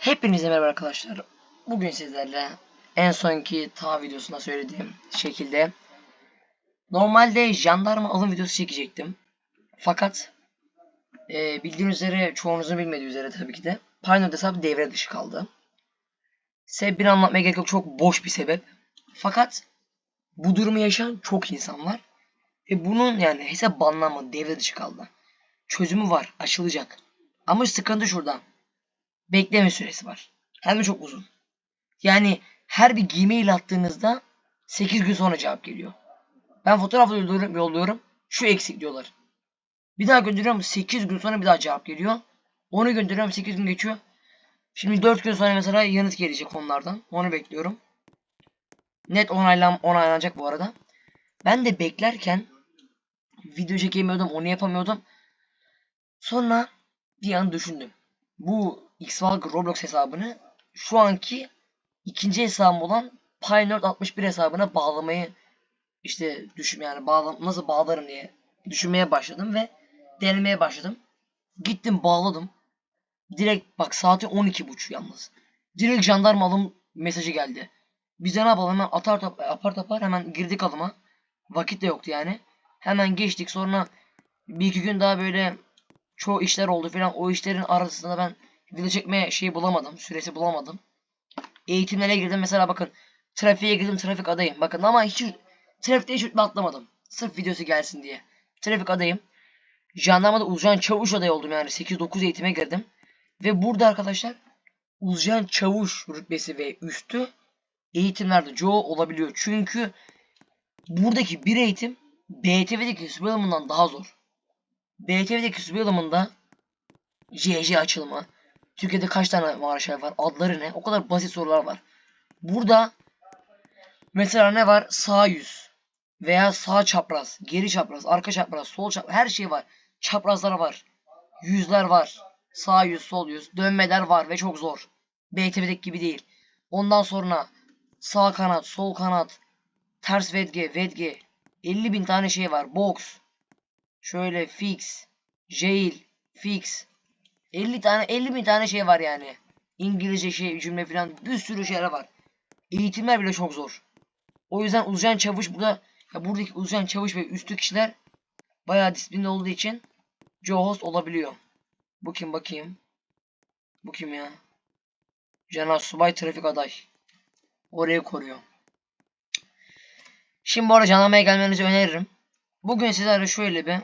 Hepinize merhaba arkadaşlar. Bugün sizlerle en sonki ta videosunda söylediğim şekilde normalde jandarma alım videosu çekecektim. Fakat e, bildiğiniz üzere çoğunuzun bilmediği üzere tabii ki de Pioneer hesabı devre dışı kaldı. Sebebini anlatmaya gerek yok. Çok boş bir sebep. Fakat bu durumu yaşayan çok insan var. Ve bunun yani hesap banlanmadı. Devre dışı kaldı. Çözümü var. Aşılacak. Ama sıkıntı şurada bekleme süresi var. Hem de çok uzun. Yani her bir Gmail attığınızda 8 gün sonra cevap geliyor. Ben fotoğraf yolluyorum, yolluyorum. Şu eksik diyorlar. Bir daha gönderiyorum 8 gün sonra bir daha cevap geliyor. Onu gönderiyorum 8 gün geçiyor. Şimdi 4 gün sonra mesela yanıt gelecek onlardan. Onu bekliyorum. Net onaylan onaylanacak bu arada. Ben de beklerken video çekemiyordum, onu yapamıyordum. Sonra bir an düşündüm. Bu Xvalg Roblox hesabını şu anki ikinci hesabım olan Pioneer 61 hesabına bağlamayı işte düşün yani bağla, nasıl bağlarım diye düşünmeye başladım ve denemeye başladım. Gittim bağladım. Direkt bak saati 12.30 yalnız. Direkt jandarma alım mesajı geldi. Biz de ne yapalım hemen atar tap apar tapar hemen girdik alıma. Vakit de yoktu yani. Hemen geçtik sonra bir iki gün daha böyle çoğu işler oldu falan. O işlerin arasında ben video çekme şeyi bulamadım. Süresi bulamadım. Eğitimlere girdim. Mesela bakın trafiğe girdim. Trafik adayım. Bakın ama hiç trafikte hiç rütbe atlamadım. Sırf videosu gelsin diye. Trafik adayım. Jandarmada Uzcan Çavuş adayı oldum yani. 8-9 eğitime girdim. Ve burada arkadaşlar Uzcan Çavuş rütbesi ve üstü eğitimlerde Joe olabiliyor. Çünkü buradaki bir eğitim BTV'deki süper daha zor. BTV'deki süper JJ açılımı. Türkiye'de kaç tane marşal var? Adları ne? O kadar basit sorular var. Burada mesela ne var? Sağ yüz veya sağ çapraz, geri çapraz, arka çapraz, sol çapraz her şey var. Çaprazlar var. Yüzler var. Sağ yüz, sol yüz, dönmeler var ve çok zor. BTV'deki gibi değil. Ondan sonra sağ kanat, sol kanat, ters vedge, vedge. 50 bin tane şey var. Box. Şöyle fix, jail, fix. 50 tane 50 bin tane şey var yani. İngilizce şey cümle falan bir sürü şeyler var. Eğitimler bile çok zor. O yüzden Uzcan Çavuş burada ya buradaki Uzcan Çavuş ve üstü kişiler bayağı disiplinli olduğu için Joe Host olabiliyor. Bu kim bakayım? Bu kim ya? Cenab Subay Trafik Aday. Orayı koruyor. Şimdi bu arada canlamaya gelmenizi öneririm. Bugün sizlerle şöyle bir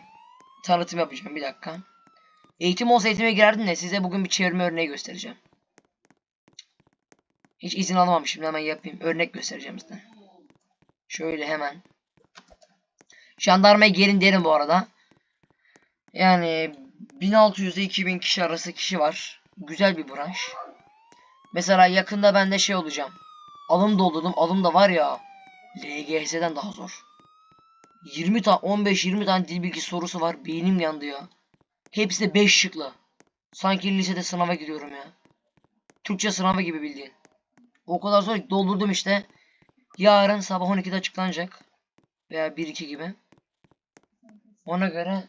tanıtım yapacağım. Bir dakika. Eğitim olsa eğitime girerdim de size bugün bir çevirme örneği göstereceğim. Hiç izin alamamışım. Hemen yapayım. Örnek göstereceğim size. Şöyle hemen. Jandarmaya gelin derim bu arada. Yani 1600 ile 2000 kişi arası kişi var. Güzel bir branş. Mesela yakında ben de şey olacağım. Alım doldurdum. Alım da var ya. LGS'den daha zor. 20 tane 15-20 tane dil bilgi sorusu var. Beynim yandı ya. Hepsi de 5 şıklı. Sanki lisede sınava gidiyorum ya. Türkçe sınavı gibi bildiğin. O kadar zor ki doldurdum işte. Yarın sabah 12'de açıklanacak. Veya 1-2 gibi. Ona göre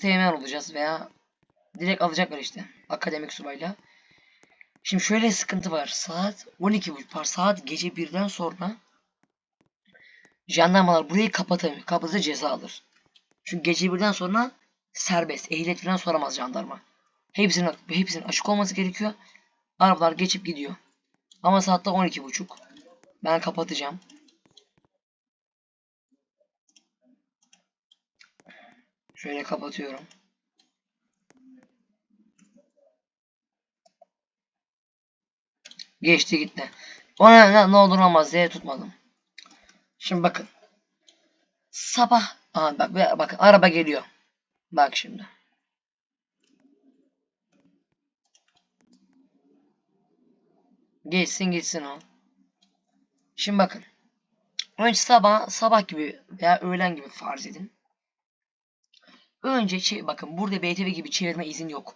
teğmen olacağız veya direkt alacaklar işte. Akademik subayla. Şimdi şöyle sıkıntı var. Saat 12 var. Saat gece 1'den sonra jandarmalar burayı kapatamıyor. Kapatırsa ceza alır. Çünkü gece 1'den sonra serbest. Ehliyet falan soramaz jandarma. Hepsinin, hepsinin açık olması gerekiyor. Arabalar geçip gidiyor. Ama saatte 12.30. Ben kapatacağım. Şöyle kapatıyorum. Geçti gitti. Ona ne, ne olur olmaz diye tutmadım. Şimdi bakın. Sabah. Aa, bak bakın araba geliyor. Bak şimdi. Geçsin gitsin o. Şimdi bakın. Önce sabah sabah gibi veya öğlen gibi farz edin. Önce şey bakın burada BTV gibi çevirme izin yok.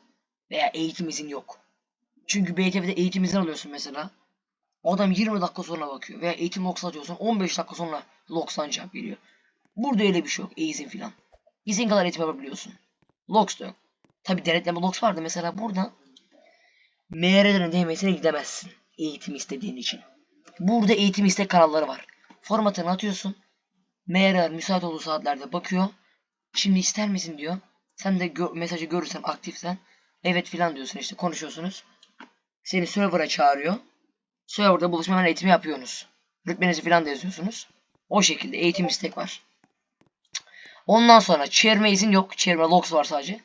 Veya eğitim izin yok. Çünkü BTV'de eğitim izin alıyorsun mesela. Adam 20 dakika sonra bakıyor. Veya eğitim logs atıyorsun 15 dakika sonra logs'tan cevap veriyor. Burada öyle bir şey yok. Eğitim filan. İzin kadar eğitim yapabiliyorsun. Logs da yok. Tabi denetleme logs vardı. Mesela burada MR'lerin değmesine gidemezsin. Eğitim istediğin için. Burada eğitim istek kanalları var. Formatını atıyorsun. MR müsait olduğu saatlerde bakıyor. Şimdi ister misin diyor. Sen de gö- mesajı görürsen aktifsen evet filan diyorsun işte konuşuyorsunuz. Seni server'a çağırıyor. Server'da buluşma hemen eğitimi yapıyorsunuz. Rütbenizi filan da yazıyorsunuz. O şekilde eğitim istek var. Ondan sonra çevirme izin yok. Çevirme logs var sadece.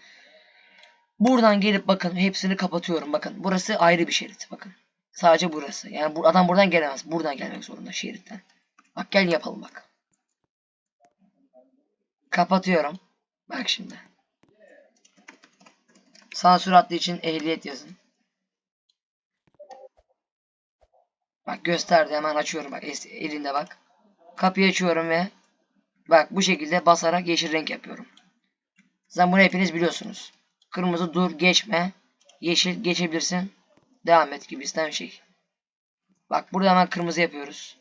Buradan gelip bakın hepsini kapatıyorum. Bakın burası ayrı bir şerit. Bakın. Sadece burası. Yani bu adam buradan gelemez. Buradan gelmek zorunda şeritten. Bak gel yapalım bak. Kapatıyorum. Bak şimdi. Sansür hattı için ehliyet yazın. Bak gösterdi hemen açıyorum bak elinde bak. Kapıyı açıyorum ve bak bu şekilde basarak yeşil renk yapıyorum. Zaten bunu hepiniz biliyorsunuz. Kırmızı dur geçme. Yeşil geçebilirsin. Devam et gibi istenen şey. Bak burada hemen kırmızı yapıyoruz.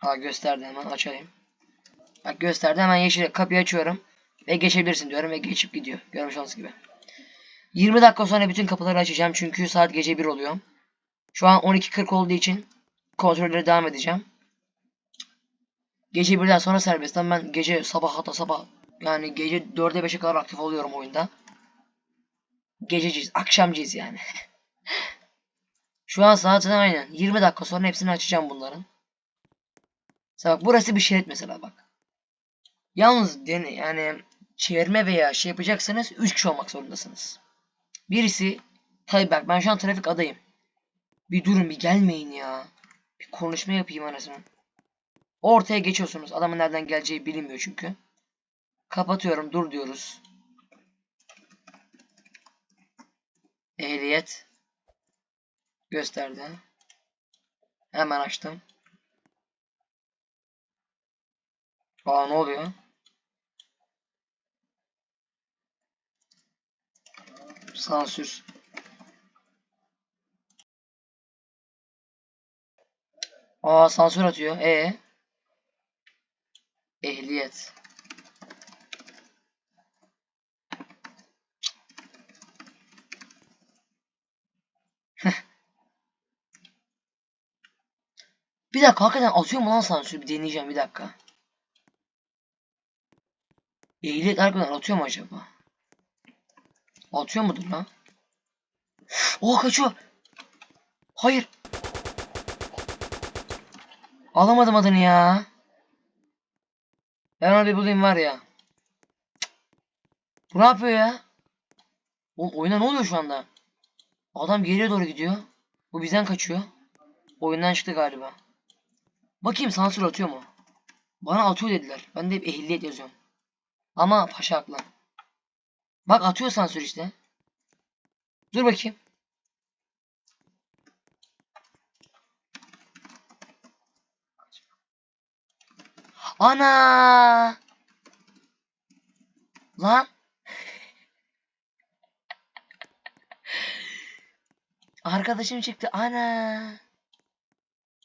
Ha gösterdi hemen açayım. Bak gösterdi hemen yeşil kapıyı açıyorum. Ve geçebilirsin diyorum ve geçip gidiyor. Görmüş olduğunuz gibi. 20 dakika sonra bütün kapıları açacağım çünkü saat gece 1 oluyor. Şu an 12.40 olduğu için kontrollere devam edeceğim. Gece 1'den sonra serbest. Ama ben gece sabah hatta sabah yani gece 4'e 5'e kadar aktif oluyorum oyunda. Gececiyiz. Akşamcıyız yani. Şu an saat aynen. 20 dakika sonra hepsini açacağım bunların. Mesela bak burası bir şerit mesela bak. Yalnız yani çevirme veya şey yapacaksanız 3 kişi olmak zorundasınız. Birisi tabi bak ben şu an trafik adayım. Bir durun bir gelmeyin ya. Bir konuşma yapayım anasını. Ortaya geçiyorsunuz. Adamın nereden geleceği bilinmiyor çünkü. Kapatıyorum dur diyoruz. Ehliyet. Gösterdi. Hemen açtım. Aa ne oluyor? Sansür. Aa sansür atıyor. E Ehliyet. bir dakika hakikaten atıyor mu lan sansür? Bir deneyeceğim bir dakika. Ehliyet harbiden atıyor mu acaba? Atıyor mudur lan? Oh kaçıyor. Hayır. Alamadım adını ya. Ben onu bir bulayım var ya. Bu ne yapıyor ya? Oğlum oyuna ne oluyor şu anda? Adam geriye doğru gidiyor. Bu bizden kaçıyor. Oyundan çıktı galiba. Bakayım sansür atıyor mu? Bana atıyor dediler. Ben de hep ehliyet yazıyorum. Ama paşa haklı. Bak atıyor sansür işte. Dur bakayım. Ana! Lan! Arkadaşım çıktı. Ana!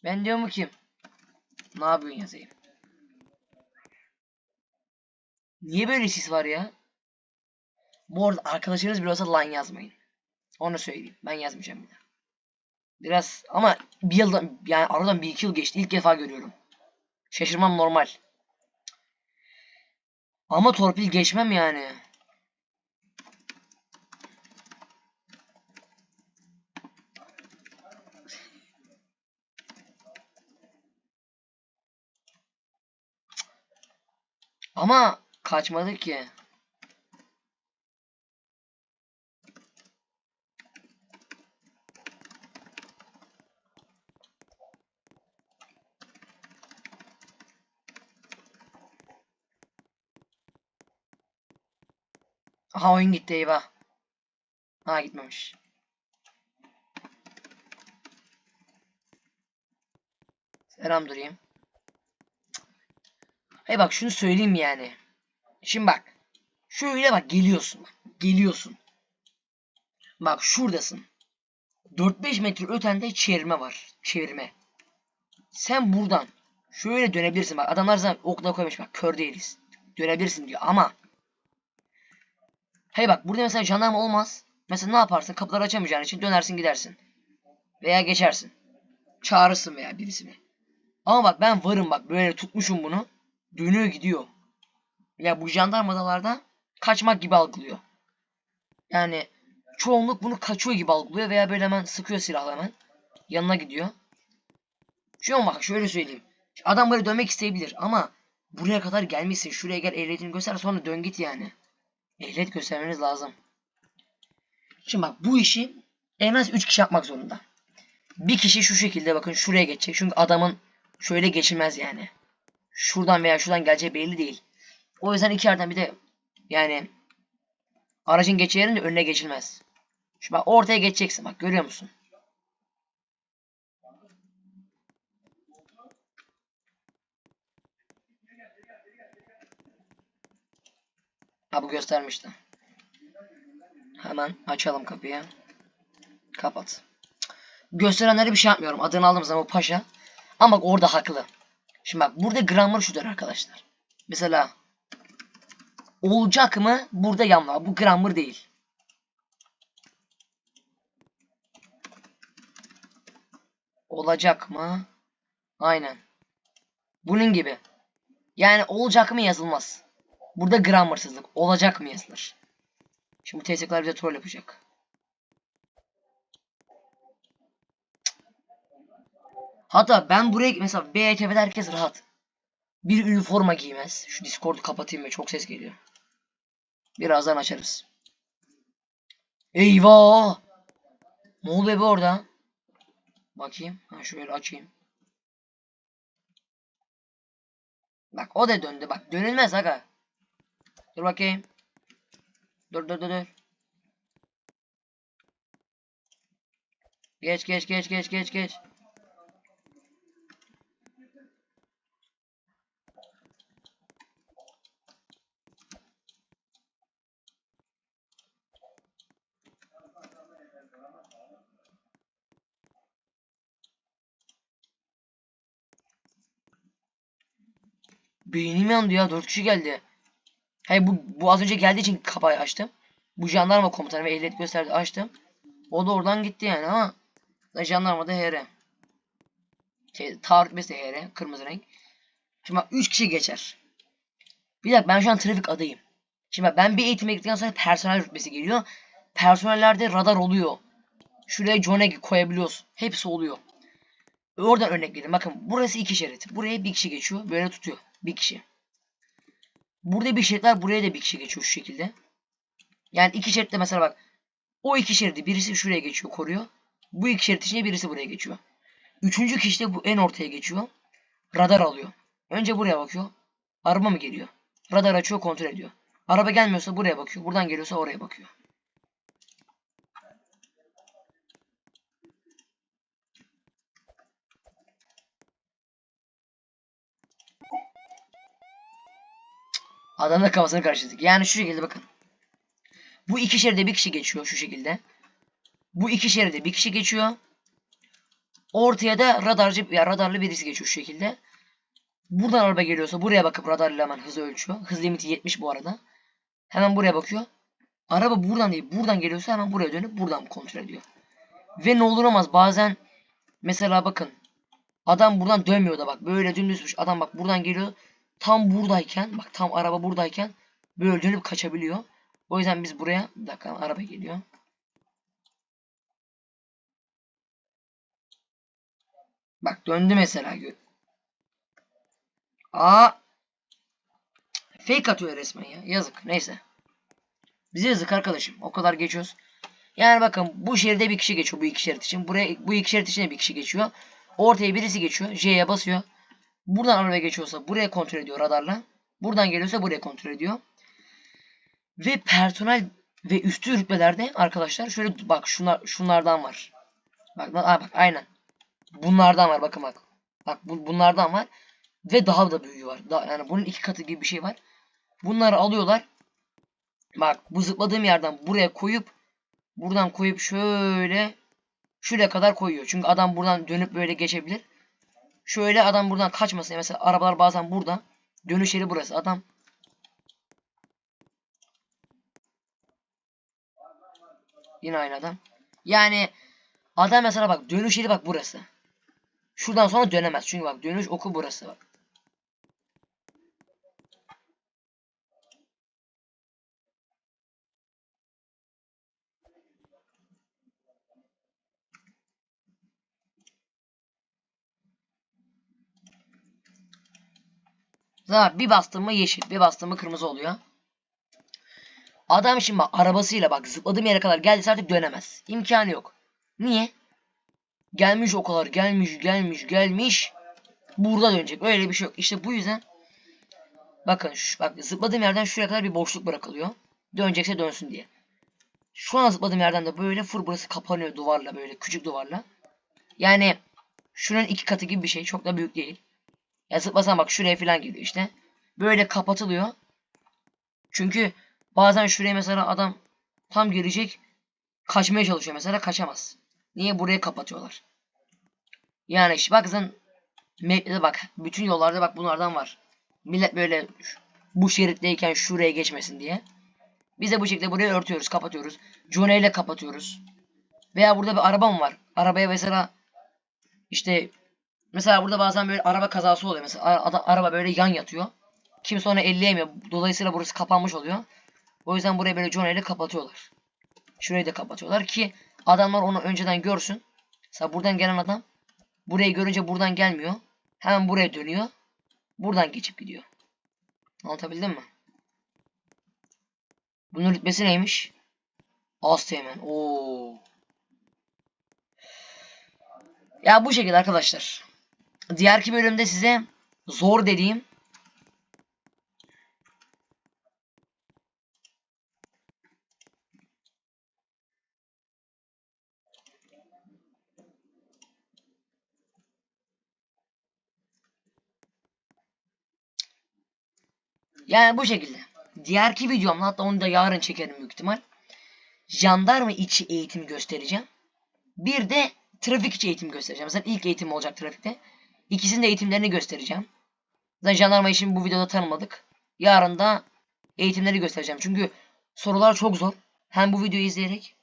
Ben diyor mu kim? Ne yapıyorsun yazayım? Niye böyle sis var ya? Bu arada arkadaşınız bile olsa lan yazmayın. Onu söyleyeyim. Ben yazmayacağım bir daha. Biraz ama bir yıldan yani aradan bir iki yıl geçti. İlk defa görüyorum. Şaşırmam normal. Ama torpil geçmem yani. Ama kaçmadı ki. Aha oyun gitti eyvah. Ha gitmemiş. Selam durayım. Hey bak şunu söyleyeyim yani. Şimdi bak. Şöyle bak geliyorsun. Geliyorsun. Bak şuradasın. 4-5 metre ötende çevirme var. Çevirme. Sen buradan şöyle dönebilirsin. Bak adamlar sana okla koymuş. Bak kör değiliz. Dönebilirsin diyor ama Hey bak burada mesela jandarma olmaz. Mesela ne yaparsın? Kapıları açamayacağın için dönersin gidersin. Veya geçersin. Çağırırsın veya birisini. Ama bak ben varım bak böyle tutmuşum bunu. Dönüyor gidiyor. Ya bu jandarmadalarda kaçmak gibi algılıyor. Yani çoğunluk bunu kaçıyor gibi algılıyor veya böyle hemen sıkıyor silahla hemen. Yanına gidiyor. Şu bak şöyle söyleyeyim. Adam böyle dönmek isteyebilir ama buraya kadar gelmişsin. Şuraya gel ehliyetini göster sonra dön git yani. Ehliyet göstermeniz lazım. Şimdi bak bu işi en az 3 kişi yapmak zorunda. Bir kişi şu şekilde bakın şuraya geçecek. Çünkü adamın şöyle geçilmez yani. Şuradan veya şuradan geleceği belli değil. O yüzden iki yerden bir de yani aracın geçeceği yerin de önüne geçilmez. Şu bak ortaya geçeceksin bak görüyor musun? Ha bu göstermişti. Hemen açalım kapıyı. Kapat. Gösterenlere bir şey yapmıyorum. Adını aldığım zaman paşa. Ama bak orada haklı. Şimdi bak burada grammar şudur arkadaşlar. Mesela olacak mı? Burada yanma. Bu grammar değil. Olacak mı? Aynen. Bunun gibi. Yani olacak mı yazılmaz. Burada grammarsızlık. Olacak mı yazılır. Şimdi TSK'lar bize troll yapacak. Hatta ben buraya mesela BYKB'de herkes rahat. Bir üniforma giymez. Şu Discord'u kapatayım ve çok ses geliyor. Birazdan açarız. Eyvah! Ne be orada? Bakayım. Ha şöyle açayım. Bak o da döndü. Bak dönülmez aga. Dur bakayım. Dur dur dur dur. Geç geç geç geç geç geç. Beynim yandı ya. Dört kişi geldi. Hayır bu, bu az önce geldiği için kapıyı açtım. Bu jandarma komutanı ve ehliyet gösterdi açtım. O da oradan gitti yani ama jandarma da HR. Şey, Taarruz rütbesi HR. Kırmızı renk. Şimdi bak 3 kişi geçer. Bir dakika ben şu an trafik adayım. Şimdi bak ben bir eğitime gittikten sonra personel rütbesi geliyor. Personellerde radar oluyor. Şuraya Joneg koyabiliyoruz. Hepsi oluyor. Oradan örnek vereyim. Bakın burası iki şerit. Buraya bir kişi geçiyor. Böyle tutuyor. Bir kişi. Burada bir şerit var. Buraya da bir kişi geçiyor şu şekilde. Yani iki şeritte mesela bak. O iki şeridi birisi şuraya geçiyor koruyor. Bu iki şerit içinde birisi buraya geçiyor. Üçüncü kişi de bu en ortaya geçiyor. Radar alıyor. Önce buraya bakıyor. Araba mı geliyor? Radar açıyor kontrol ediyor. Araba gelmiyorsa buraya bakıyor. Buradan geliyorsa oraya bakıyor. Adamın kafasını karıştırdık. Yani şu şekilde bakın. Bu iki şeride bir kişi geçiyor şu şekilde. Bu iki şeride bir kişi geçiyor. Ortaya da radarcı ya radarlı birisi geçiyor şu şekilde. Buradan araba geliyorsa buraya bakıp radarla hemen hızı ölçüyor. Hız limiti 70 bu arada. Hemen buraya bakıyor. Araba buradan değil buradan geliyorsa hemen buraya dönüp buradan kontrol ediyor. Ve ne olur olmaz bazen mesela bakın adam buradan dönmüyor da bak böyle dümdüzmüş adam bak buradan geliyor tam buradayken bak tam araba buradayken böyle dönüp kaçabiliyor. O yüzden biz buraya bir dakika araba geliyor. Bak döndü mesela. Aa fake atıyor resmen ya. Yazık. Neyse. Bize yazık arkadaşım. O kadar geçiyoruz. Yani bakın bu şeride bir kişi geçiyor bu iki şerit için. Buraya bu iki şerit için de bir kişi geçiyor. Ortaya birisi geçiyor. J'ye basıyor. Buradan araba geçiyorsa buraya kontrol ediyor radarla. Buradan geliyorsa buraya kontrol ediyor. Ve personel ve üstü rütbelerde arkadaşlar şöyle bak şunlar şunlardan var. Bak aa, bak aynen. Bunlardan var bakın bak. Bak bu, bunlardan var. Ve daha da büyüğü var. Daha, yani bunun iki katı gibi bir şey var. Bunları alıyorlar. Bak bu zıpladığım yerden buraya koyup buradan koyup şöyle şuraya kadar koyuyor. Çünkü adam buradan dönüp böyle geçebilir. Şöyle adam buradan kaçmasın. Mesela arabalar bazen burada. Dönüş yeri burası. Adam Yine aynı adam. Yani adam mesela bak dönüş yeri bak burası. Şuradan sonra dönemez. Çünkü bak dönüş oku burası bak. Zaten bir bastım mı yeşil, bir bastım mı kırmızı oluyor. Adam şimdi bak arabasıyla bak zıpladığım yere kadar geldiyse artık dönemez. İmkanı yok. Niye? Gelmiş o kadar gelmiş gelmiş gelmiş. Burada dönecek. Öyle bir şey yok. İşte bu yüzden bakın şu, bak zıpladığım yerden şuraya kadar bir boşluk bırakılıyor. Dönecekse dönsün diye. Şu an zıpladığım yerden de böyle fır burası kapanıyor duvarla böyle küçük duvarla. Yani şunun iki katı gibi bir şey. Çok da büyük değil. Ya zıplasan bak şuraya falan geliyor işte. Böyle kapatılıyor. Çünkü bazen şuraya mesela adam tam gelecek. Kaçmaya çalışıyor mesela kaçamaz. Niye buraya kapatıyorlar? Yani işte bakın map'te bak bütün yollarda bak bunlardan var. Millet böyle bu şeritteyken şuraya geçmesin diye. Biz de bu şekilde burayı örtüyoruz, kapatıyoruz. Johnny ile kapatıyoruz. Veya burada bir araba mı var? Arabaya mesela işte mesela burada bazen böyle araba kazası oluyor. Mesela ara- araba böyle yan yatıyor. Kimse onu elleyemiyor. Dolayısıyla burası kapanmış oluyor. O yüzden burayı böyle Johnny ile kapatıyorlar. Şurayı da kapatıyorlar ki adamlar onu önceden görsün. Mesela buradan gelen adam burayı görünce buradan gelmiyor. Hemen buraya dönüyor. Buradan geçip gidiyor. Anlatabildim mi? Bunun rütbesi neymiş? Az teğmen. Oo. Ya bu şekilde arkadaşlar. Diğerki bölümde size zor dediğim Yani bu şekilde. Diğerki videomda hatta onu da yarın çekerim büyük ihtimal. Jandarma içi eğitim göstereceğim. Bir de trafik içi eğitim göstereceğim. Mesela ilk eğitim olacak trafikte. İkisinin de eğitimlerini göstereceğim. Zaten jandarma işini bu videoda tanımadık. Yarın da eğitimleri göstereceğim. Çünkü sorular çok zor. Hem bu videoyu izleyerek.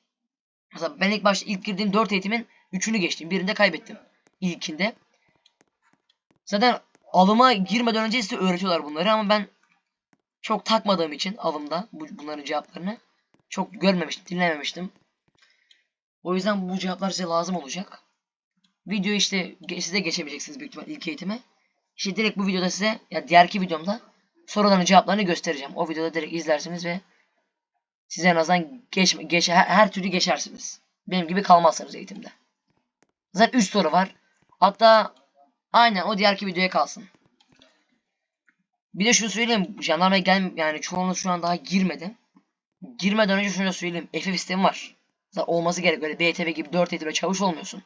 Mesela ben ilk başta ilk girdiğim 4 eğitimin 3'ünü geçtim. Birinde kaybettim. İlkinde. Zaten alıma girmeden önce size öğretiyorlar bunları ama ben çok takmadığım için alımda bu, bunların cevaplarını çok görmemiştim, dinlememiştim. O yüzden bu cevaplar size lazım olacak. Video işte ge- size geçebileceksiniz büyük ihtimal ilk eğitime. İşte direkt bu videoda size ya diğerki videomda soruların cevaplarını göstereceğim. O videoda direkt izlersiniz ve size en azından geç, geç, her, her türlü geçersiniz. Benim gibi kalmazsınız eğitimde. Zaten 3 soru var. Hatta aynen o diğerki videoya kalsın. Bir de şunu söyleyeyim. Jandarmaya gel yani çoğunuz şu an daha girmedi. Girmeden önce şunu da söyleyeyim. FF sistemi var. Zaten olması gerek. Böyle BTV gibi 4 eğitimde çavuş olmuyorsun.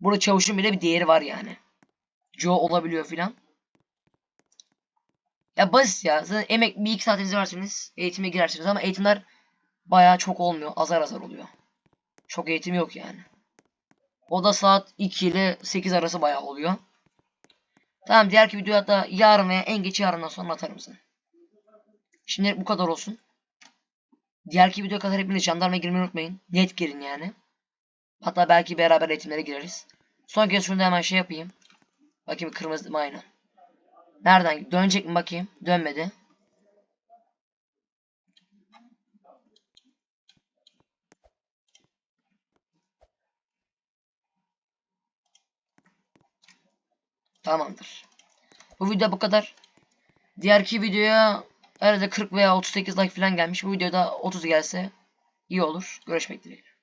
Burada çavuşun bile bir değeri var yani. Joe olabiliyor filan. Ya basit ya. Zaten emek bir iki saatiniz varsınız. Eğitime girersiniz ama eğitimler bayağı çok olmuyor. Azar azar oluyor. Çok eğitim yok yani. O da saat 2 ile 8 arası bayağı oluyor. Tamam diğerki videoyu hatta yarın veya en geç yarından sonra atarım size. Şimdi bu kadar olsun. Diğerki videoya kadar hepiniz jandarmaya girmeyi unutmayın. Net girin yani. Hatta belki beraber eğitimlere gireriz. Son kez şunu hemen şey yapayım. Bakayım kırmızı mı aynen. Nereden? Dönecek mi bakayım? Dönmedi. Tamamdır. Bu video bu kadar. Diğerki videoya herhalde 40 veya 38 like falan gelmiş. Bu videoda 30 gelse iyi olur. Görüşmek dileğiyle.